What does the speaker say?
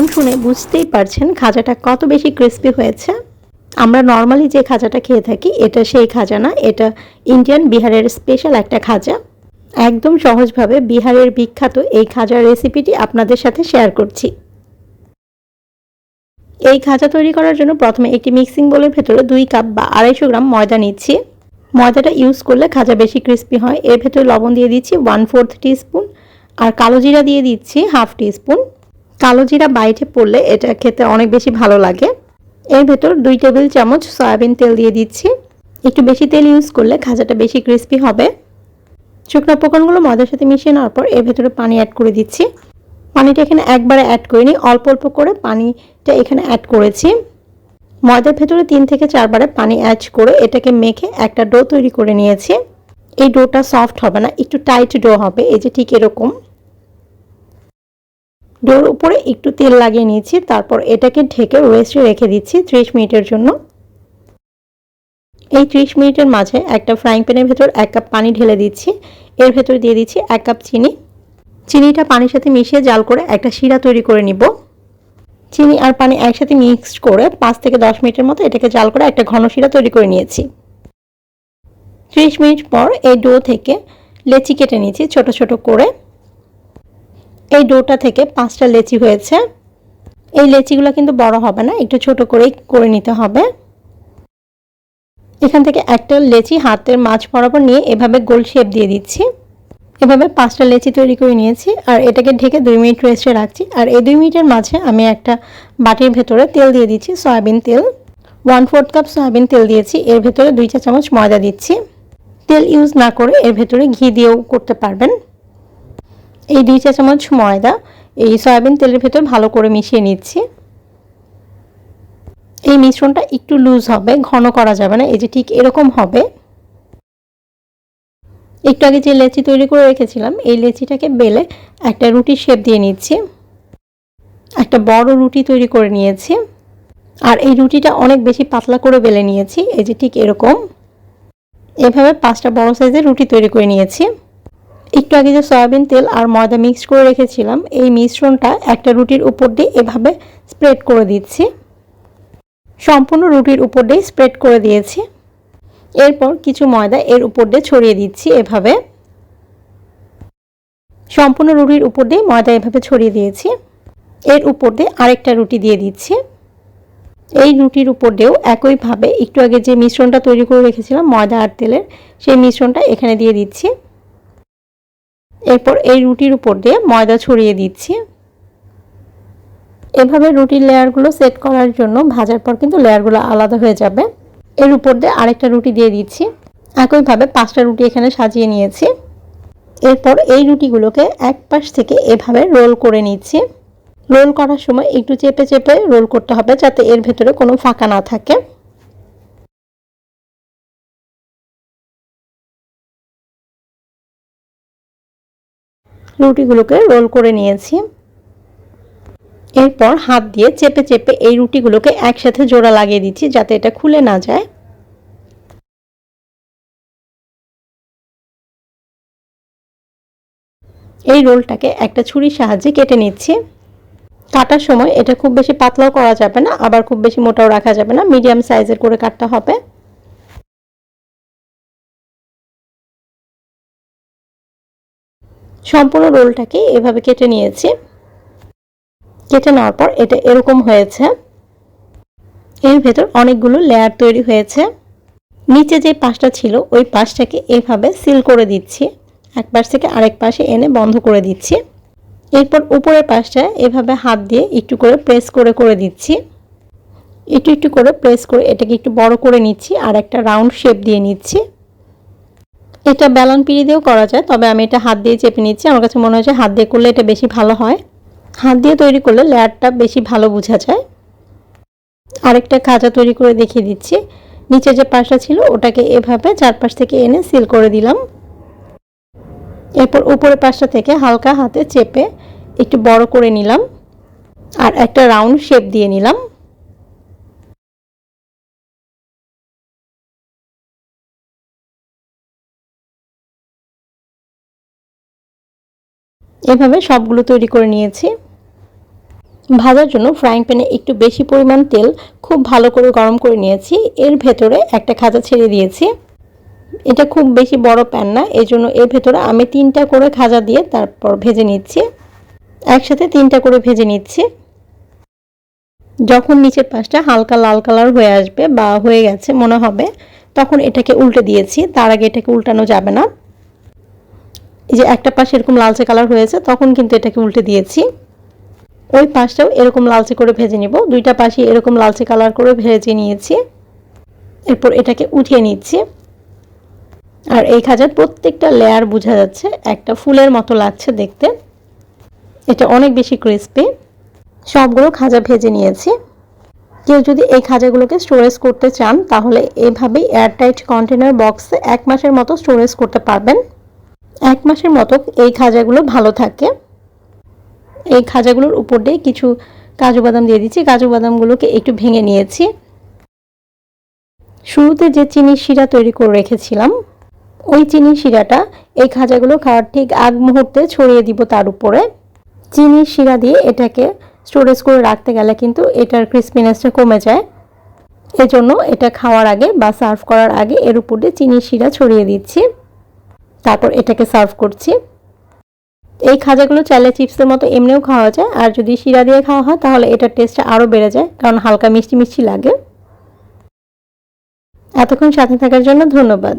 Sound শুনে বুঝতেই পারছেন খাজাটা কত বেশি ক্রিস্পি হয়েছে। আমরা নর্মালি যে খাজাটা খেয়ে থাকি, এটা সেই খাজা না, এটা ইন্ডিয়ান বিহারের স্পেশাল একটা খাজা। একদম সহজভাবে বিহারের বিখ্যাত এই খাজার রেসিপিটি আপনাদের সাথে শেয়ার করছি। এই খাজা তৈরি করার জন্য প্রথমে একটি মিক্সিং বোলের ভেতরে দুই কাপ বা আড়াইশো গ্রাম ময়দা নিচ্ছি। ময়দাটা ইউজ করলে খাজা বেশি ক্রিস্পি হয়। এর ভেতরে লবণ দিয়ে দিচ্ছি ওয়ান ফোর্থ টিস্পুন আর কালো জিরা দিয়ে দিচ্ছি হাফ টিস্পুন কালো জিরা বাইটে পড়লে এটা খেতে অনেক বেশি ভালো লাগে। এর ভেতর দুই টেবিল চামচ সয়াবিন তেল দিয়ে দিচ্ছি। একটু বেশি তেল ইউজ করলে খাজাটা বেশি ক্রিস্পি হবে। শুকনো উপকরণগুলো ময়দার সাথে মিশিয়ে নেওয়ার পর এর ভেতরে পানি অ্যাড করে দিচ্ছি। পানিটা এখানে একবারে অ্যাড করিনি, অল্প অল্প করে পানিটা এখানে অ্যাড করেছি। ময়দার ভেতরে তিন থেকে চারবারে পানি অ্যাড করে এটাকে মেখে একটা ডো তৈরি করে নিয়েছি। এই ডোটা সফট হবে না, একটু টাইট ডো হবে, এই যে ঠিক এরকম। ডোর উপরে একটু তেল লাগিয়ে নিয়েছি, তারপর এটাকে ঢেকে রেস্টে রেখে দিচ্ছি ত্রিশ মিনিটের জন্য। এই ত্রিশ মিনিটের মাঝে একটা ফ্রাইং প্যানের ভেতর এক কাপ পানি ঢেলে দিচ্ছি। এর ভেতর দিয়ে দিচ্ছি এক কাপ চিনি। চিনিটা পানির সাথে মিশিয়ে জাল করে একটা শিরা তৈরি করে নিব। চিনি আর পানি একসাথে মিক্সড করে পাঁচ থেকে দশ মিনিটের মতো এটাকে জাল করে একটা ঘন শিরা তৈরি করে নিয়েছি। ত্রিশ মিনিট পর এই ডো থেকে লেচি কেটে নিয়েছি ছোট ছোট করে। এই ডোটা থেকে পাঁচটা লেচি হয়েছে। এই লেচিগুলো কিন্তু বড় হবে না, একটু ছোট করেই করে নিতে হবে। এখান থেকে একটা লেচি হাতের মাছ বরাবর নিয়ে এভাবে গোল শেপ দিয়ে দিচ্ছি। এভাবে পাঁচটা লেচি তৈরি করে নিয়েছি আর এটাকে ঢেকে দুই মিনিট রেস্টে রাখছি। আর এই দুই মিনিটের মাঝে আমি একটা বাটির ভেতরে তেল দিয়ে দিচ্ছি, সয়াবিন তেল। ওয়ান ফোর্থ কাপ সয়াবিন তেল দিয়েছি, এর ভেতরে দুই চা চামচ ময়দা দিচ্ছি। তেল ইউজ না করে এর ভেতরে ঘি দিয়েও করতে পারবেন। এই দুই চা চামচ ময়দা, এই সয়াবিন তেলের ভেতর ভালো করে মিশিয়ে নিচ্ছি। এই মিশ্রণটা একটু লুজ হবে, ঘন করা যাবে না, এই যে ঠিক এরকম হবে। একটু আগে যে লেচি তৈরি করে রেখেছিলাম, এই লেচিটাকে বেলে একটা রুটির শেপ দিয়ে নিচ্ছি। একটা বড় রুটি তৈরি করে নিয়েছি। আর এই রুটিটা অনেক বেশি পাতলা করে বেলে নিয়েছি, এই যে ঠিক এরকম। এভাবে পাঁচটা বড় সাইজের রুটি তৈরি করে নিয়েছি। একটু আগে যে সয়াবিন তেল আর ময়দা মিক্স করে রেখেছিলাম, এই মিশ্রণটা একটা রুটির উপর দিয়ে এভাবে স্প্রেড করে দিচ্ছি। সম্পূর্ণ রুটির উপর দিয়ে স্প্রেড করে দিয়েছি। এরপর কিছু ময়দা এর উপর দিয়ে ছড়িয়ে দিচ্ছি এভাবে। সম্পূর্ণ রুটির উপর দিয়ে ময়দা এভাবে ছড়িয়ে দিয়েছি। এর উপর দিয়ে আরেকটা রুটি দিয়ে দিচ্ছি। এই রুটির উপর দিয়েও একইভাবে একটু আগে যে মিশ্রণটা তৈরি করে রেখেছিলাম, ময়দা আর তেলের, সেই মিশ্রণটা এখানে দিয়ে দিচ্ছি। এরপর এই রুটির উপর দিয়ে ময়দা ছড়িয়ে দিচ্ছি। এভাবে রুটির লেয়ারগুলো সেট করার জন্য ভাজার পর কিন্তু লেয়ারগুলো আলাদা হয়ে যাবে। এর উপর দিয়ে আরেকটা রুটি দিয়ে দিচ্ছি। একইভাবে পাঁচটা রুটি এখানে সাজিয়ে নিয়েছি। এরপর এই রুটিগুলোকে এক পাশ থেকে এভাবে রোল করে নিচ্ছি। রোল করার সময় একটু চেপে চেপে রোল করতে হবে যাতে এর ভেতরে কোনো ফাঁকা না থাকে। রুটিগুলোকে রোল করে নিয়েছি। এরপর হাত দিয়ে চেপে চেপে এই রুটিগুলোকে একসাথে জোড়া লাগিয়ে দিচ্ছি যাতে এটা খুলে না যায়। এই রোলটাকে একটা ছুরির সাহায্যে কেটে নিচ্ছি। কাটার সময় এটা খুব বেশি পাতলাও করা যাবে না, আবার খুব বেশি মোটাও রাখা যাবে না, মিডিয়াম সাইজের করে কাটতে হবে। সম্পূর্ণ রোলটাকে এভাবে কেটে নিয়েছি। কেটে নেওয়ার পর এটা এরকম হয়েছে। এর ভেতর অনেকগুলো লেয়ার তৈরি হয়েছে। নিচে যে পাশটা ছিল, ওই পাশটাকে এভাবে সিল করে দিচ্ছি। এক পাশ থেকে আরেক পাশে এনে বন্ধ করে দিচ্ছি। এরপর উপরের পাশটা এভাবে হাত দিয়ে একটু করে প্রেস করে করে দিচ্ছি। একটু একটু করে প্রেস করে এটাকে একটু বড় করে নিচ্ছি আর একটা রাউন্ড শেপ দিয়ে নিচ্ছি। এটা ব্যালন পিড়ি দিয়েও করা যায়, তবে আমি এটা হাত দিয়ে চেপে নিচ্ছি। আমার কাছে মনে হচ্ছে হাত দিয়ে করলে এটা বেশি ভালো হয়। হাত দিয়ে তৈরি করলে লেয়ারটা বেশি ভালো বোঝা যায়। আরেকটা খাঁচা তৈরি করে দেখিয়ে দিচ্ছি। নিচে যে পাশটা ছিল, ওটাকে এভাবে চারপাশ থেকে এনে সিল করে দিলাম। এরপর উপরের পাশটা থেকে হালকা হাতে চেপে একটু বড় করে নিলাম। আর একটা রাউন্ড শেপ দিয়ে নিলাম। এভাবে সবগুলো তৈরি করে নিয়েছি। ভাজার জন্য ফ্রাইং প্যানে একটু বেশি পরিমাণ তেল খুব ভালো করে গরম করে নিয়েছি। এর ভেতরে একটা খাজা ছেড়ে দিয়েছি। এটা খুব বেশি বড় প্যান না এই জন্য এর ভেতরে আমি তিনটা করে খাজা দিয়ে তারপর ভেজে নিচ্ছি। একসাথে তিনটা করে ভেজে নিচ্ছি। যখন নিচের পাশটা হালকা লাল কালার হয়ে আসবে বা হয়ে গেছে মনে হবে, তখন এটাকে উল্টে দিয়েছি। তার আগে এটাকে উল্টানো যাবে না। এই যে একটা পাশ এরকম লালচে কালার হয়েছে, তখন কিন্তু এটাকে উল্টে দিয়েছি। ওই পাশটাও এরকম লালচে করে ভেজে নিব। দুইটা পাশে এরকম লালচে কালার করে ভেজে নিয়েছি। এরপর এটাকে উঠিয়ে নিচ্ছি। আর এই খাজার প্রত্যেকটা লেয়ার বোঝা যাচ্ছে, একটা ফুলের মতো লাগছে দেখতে। এটা অনেক বেশি ক্রিস্পি সবগুলো খাজা ভেজে নিয়েছি। কেউ যদি এই খাজাগুলোকে স্টোরেজ করতে চান, তাহলে এভাবেই এয়ারটাইট কন্টেনার বক্সে এক মাসের মতো স্টোরেজ করতে পারবেন। এক মাসের মতো এই খাজাগুলো ভালো থাকে। এই খাজাগুলোর উপর দিয়ে কিছু কাজু বাদাম দিয়ে দিচ্ছি। কাজু বাদামগুলোকে একটু ভেঙে নিয়েছি। শুরুতে যে চিনির শিরা তৈরি করে রেখেছিলাম, ওই চিনির শিরাটা এই খাজাগুলো খাওয়ার ঠিক আগ মুহূর্তে ছড়িয়ে দিব তার উপরে। চিনির শিরা দিয়ে এটাকে স্টোরেজ করে রাখতে গেলে কিন্তু এটার ক্রিসপিনেসটা কমে যায়। এজন্য এটা খাওয়ার আগে বা সার্ভ করার আগে এর উপর দিয়ে চিনির শিরা ছড়িয়ে দিচ্ছি। তারপর এটাকে সার্ভ করছি। এই খাজাগুলো চাইলে চিপসের মতো এমনিও খাওয়া যায়, আর যদি শিরা দিয়ে খাওয়া হয়, তাহলে এটার টেস্টটা আরও বেড়ে যায়, কারণ হালকা মিষ্টি মিষ্টি লাগে। এতক্ষণ সাথে থাকার জন্য ধন্যবাদ।